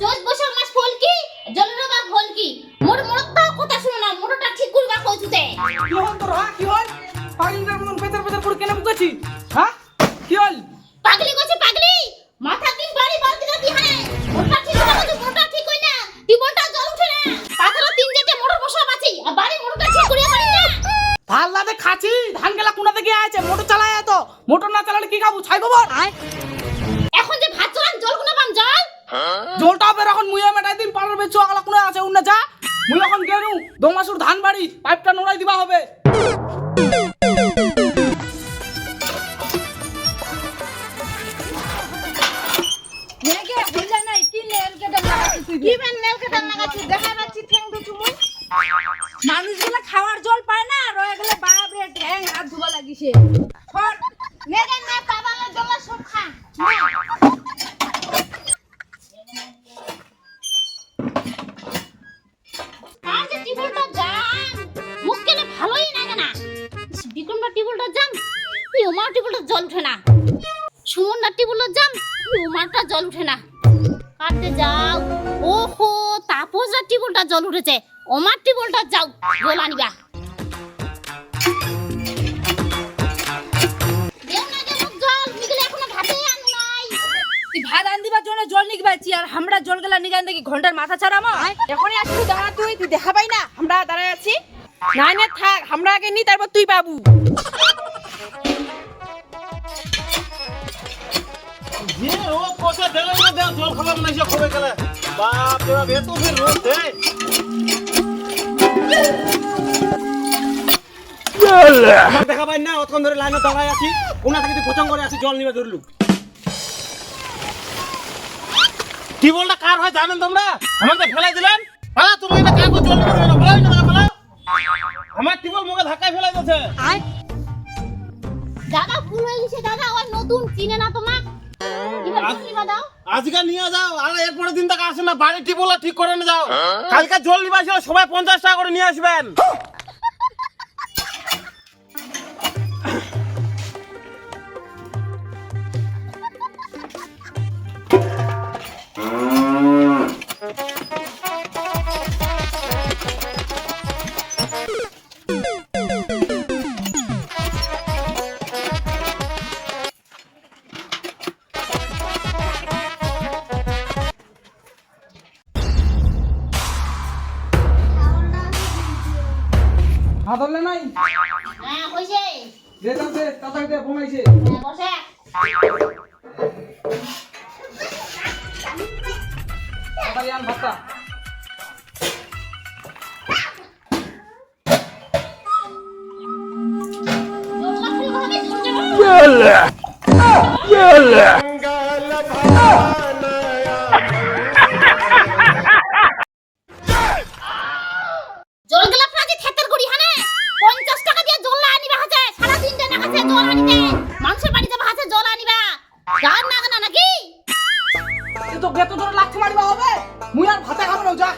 চোদ্দ বছর মাস ফল কি? জলের বা ফল কি? মোর মোরটাও কথা শুনো না, মোরটা ঠিক করবা কইছুতে। কি হল? তোর কি বুকেছি হ্যাঁ? খাচ্ছি ধান গেলা কোনাতে গিয়ে আছে মোটর চালায় এত মোটর না চালালে কি খাব? ছাই গোবর? এখন যে ভাত চলান জল কোনা পাম জল? জলটা বের এখন মুইয়া মেটাই দিন পাড়ার বেচু আগলা কোনা আছে উন্না যা। মুই এখন গেনু দমাসুর ধান বাড়ি পাইপটা নোড়াই দিবা হবে। কি লাগাচ্ছি বেন নেল কাটা লাগাছি দেখা জল উঠে না। কাটতে যাও। ওহো তাপসরা টিবলটা জল উঠেছে। ওমার টিবলটা যাও জল আনিবা। ভাতে আনদিবার জন্য জল আর আমরা জল গেলা নিগান দেখি ঘণ্টার মাথা এখনই দাঁড়া তুই তুই দেখা পাই না। আমরা দাঁড়ায় আছি। নাই না থাক আমরা আগে নি তারপর তুই পাবু। জল খাবার না খবে গেলে বাপ রে বাপ এত ফের রোদ দে দেখা পাই না অতক্ষণ ধরে লাইনে দাঁড়ায় আছি ওনা থেকে তুই করে আছি জল নিবে ধরলু কি কার হয় জানেন তোমরা আমাকে ফেলাই দিলেন পালা তুমি এটা কার জল নিবে না ফেলাই না ফেলা আমার টিবল মুখে ধাক্কায় ফেলাই দিয়েছে দাদা ভুল হয়ে গেছে। দাদা ওই নতুন চিনে না তোমাক এবার দাও। আজকে নিয়ে যাও আর এরপরে দিন থেকে আসে না বাড়ি টিপলা ঠিক করে নিয়ে যাও। কালকে জল নিবা সবাই পঞ্চাশ টাকা করে নিয়ে আসবেন। ধরলে নাই? হ্যাঁ হইছে। দে দে তাড়াতাড়ি দে হ্যাঁ, বসে। তাড়াতাড়ি ধরে লাথি মারিবা হবে? মুই আর ভাতে খাব না যা।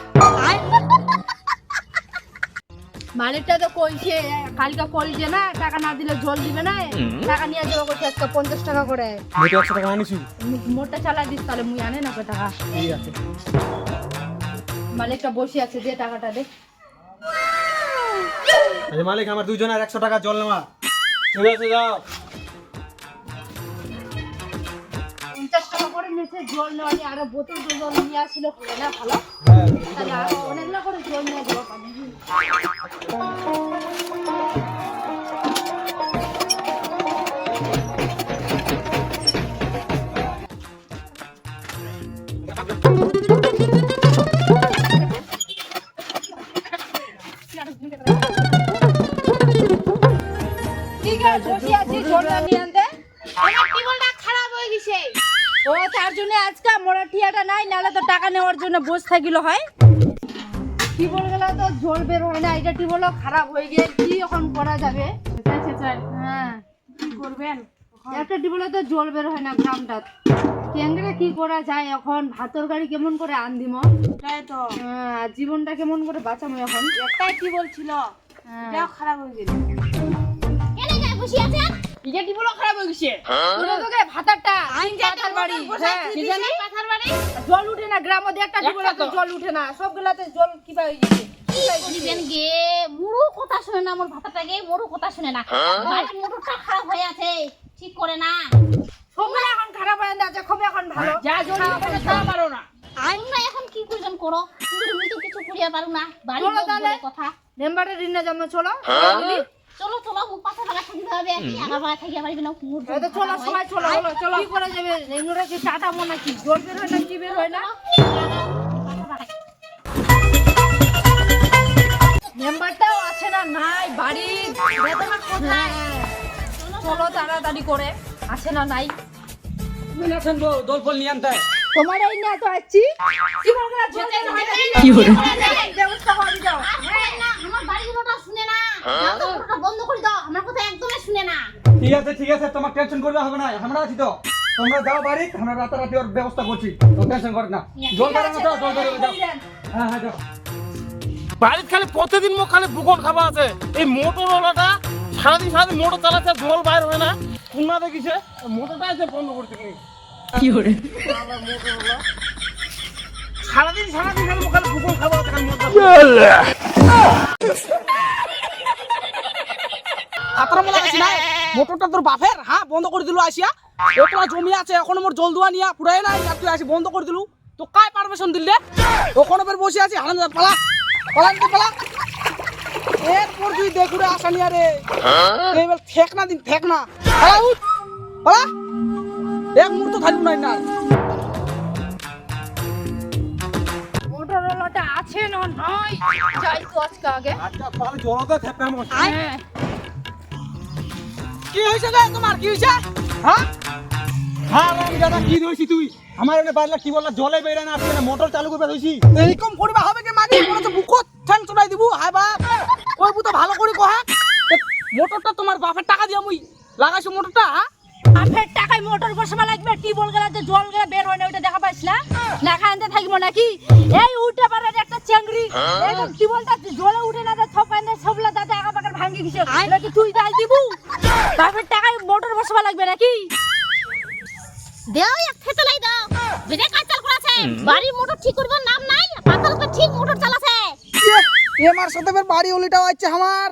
মালিকটা তো কইছে কালকে না টাকা না দিলে জল দিবে না। টাকা নিয়ে যাব কইছে আজকে পঞ্চাশ টাকা করে। মোটে একশো টাকা আনিছি। মু- মোটটা চালা দিস তাহলে মুই আনে না টাকা। ঠিক আছে। মালিকটা বসে আছে যে টাকাটা দে। আরে মালিক আমার দুজনের একশো টাকা জল নেওয়া ঠিক আছে যাও। নিয়েছে জল নেওয়া আরও বোতল জল নিয়ে আসছিল না ভালো তাহলে আরও অনেকগুলো করে জল নিয়ে যাব ঠিক আছে, বসে আছি জলটা নিয়ে আনতে। ও তার জন্য আজকে মোরা টিয়াটা নাই নাহলে তো টাকা নেওয়ার জন্য বসে থাকিল হয়? টিবল গেলা তো জল বের হয় না এটা টিবল খারাপ হয়ে গিয়ে কি এখন করা যাবে? হ্যাঁ। কি করবেন? একটা টিবলে তো জল বের হয় না গ্রামটা। কেঙ্গরে কি করা যায় এখন? ভাতর গাড়ি কেমন করে আন দিম তাই তো। হ্যাঁ, জীবনটা কেমন করে বাঁচাবো এখন? একটাই কি বলছিল এটাও খারাপ হয়ে গেল কেন বসে আছেন এটা টিউবওয়েল খারাপ হয়ে গেছে? তোরা তোকে ভাতারটা পাথার বাড়ি। হ্যাঁ কি জানি? পাথার বাড়ি। জল উঠে না গ্রাম একটা টিউবওয়েল জল উঠে না। সবগুলাতে জল কিবা হয়ে গেছে কি করিবেন গে মোরও কথা শুনে না মোর ভাতাটা গে মোরও কথা শুনে না। বাড়ির মোটরটা খারাপ হয়ে আছে ঠিক করে না। সবগুলা এখন খারাপ হয়ে যাচ্ছে খুব এখন ভালো। যা জল উঠে তা পারো না। তোমরা এখন কি করবেন করো? আমি তো কিছু করিয়া পারু না। বাড়ির। বলে কথা। মেম্বারের ঋণে জমা চলো। চলো চলো মুখ পাশে ভাড়া থাকিতে হবে কি আগা ভাড়া থাকিয়া পারবি না মোর এই তো চলো সবাই চলো চলো চলো। কি করে যাবে? কি টাটা মনে কি জল বের হয় না কি বের হয় না? মেম্বারটাও আছে না? নাই বাড়ি। বেতন কোথায়? চলো তাড়াতাড়ি করে। আছে না নাই? তুমি আছেন তো দোল ফল নিয়ে আনতে তোমার এই না তো আছি। কি বলব? কি করে? ব্যবস্থা করে দাও আর না আমার বাড়ির লোকটা শুনে না যাও তো মোটরটা বন্ধ করে দাও আমার কথা একদমই শুনে না ঠিক আছে ঠিক আছে তোমার টেনশন করবে হবে না আমরা আছি তো। তোমরা যাও বাড়ি আমরা রাতারাতি ওর ব্যবস্থা করছি। তো টেনশন করে না। জল তো যাও। হ্যাঁ হ্যাঁ যাও। বাড়িতে খালি প্রতিদিন মোক খালি বুকন খাবা আছে। এই মোটর ওলাটা সারাদিন সারাদিন মোটর চালাচ্ছে জল বাইর হয় না। কুন্না দেখিছে মোটরটা আছে বন্ধ করতে কি কি করে? সারাদিন সারাদিন খালি মোক খালি বুকন খাবা আছে খালি মোটর খাতরা মেলা গেছি না মোটরটা তোর বাপের? হ্যাঁ বন্ধ করে দিল আসিয়া ওটা জমি আছে এখন মোর জল দুয়া নিয়া পুরাই নাই আর তুই আসি বন্ধ করে দিলু। তো কাই পারমিশন দিলে ওখানে বের বসে আছি হারান পালা। পালা নিতে পালা। এরপর তুই দেখুরে আসা নিয়া রে। এইবার ঠেক না দিন ঠেক না। পালা উঠ। পালা। এক মুহূর্ত থাকব নাই না। মোটরওয়ালাটা আছে না নাই? যাই তো আজকে আগে। আচ্ছা তাহলে জলতে থেপে আমার হ্যাঁ। কি হয়েছে রে তোমার কি হয়েছে? হ্যাঁ? হ্যাঁ আমি দাদা কি ধরছি তুই? আমার এখানে বাড়লা কি বললা জলে বেড়ে না আসছে না মোটর চালু করে ধরছি এইরকম করিবা হবে কি মানি মনে তো বুকত ঠ্যাং চড়াই দিব? হাই বাপ! কইবু তো ভালো করে কহা মোটরটা তোমার বাপের টাকা দিয়া মুই লাগাইছো মোটরটা হ্যাঁ? বাপের টাকায় মোটর বসাবা লাগবে টিউবওয়েল গেলা যে জল গেলা বের হয় না ওইটা দেখা পাইছ না? লেখা আনতে থাকব নাকি? এই উল্টা পাড়ার একটা চেংড়ি একদম টিউবওয়েলটা জলে উঠে না থপাই না সবলা দাদা আগা পাকার ভাঙি গেছে নাকি তুই যাই দিবু? তারপর টাকায় মোটর বসাবা লাগবে নাকি? দেও এক থেকে লাই দাও। বিনে কাজ চাল করাছে। বাড়ির মোটর ঠিক করবার নাম নাই পাতাল তো ঠিক মোটর চালাছে। এমার সাথে বাড়ি উলিটাও আছে আমার।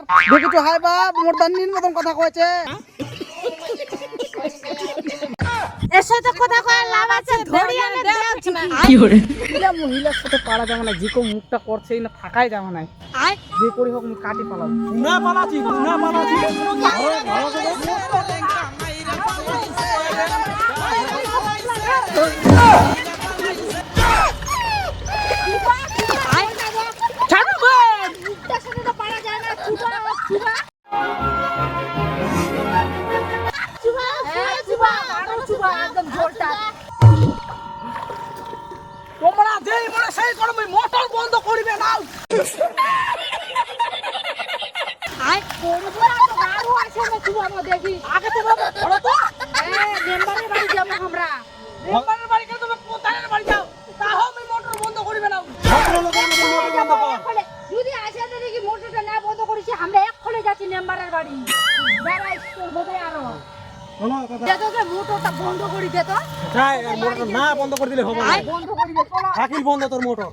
তো হাই বাপ মোর দান্নির মতন কথা কয়েছে। এর সাথে কথা কয় লাভ আছে ধরি আনে মহিলার সাথে পারা যাবে না যে কেউ মুখটা করছে না থাকাই যাবে না। যে করি হোক কাটি পালাবো। না পালাছি না পালাছি তার না বন্ধ করে দিলে হবে না। বন্ধ করি দে চলো থাকিল বন্ধ তোর মোটর।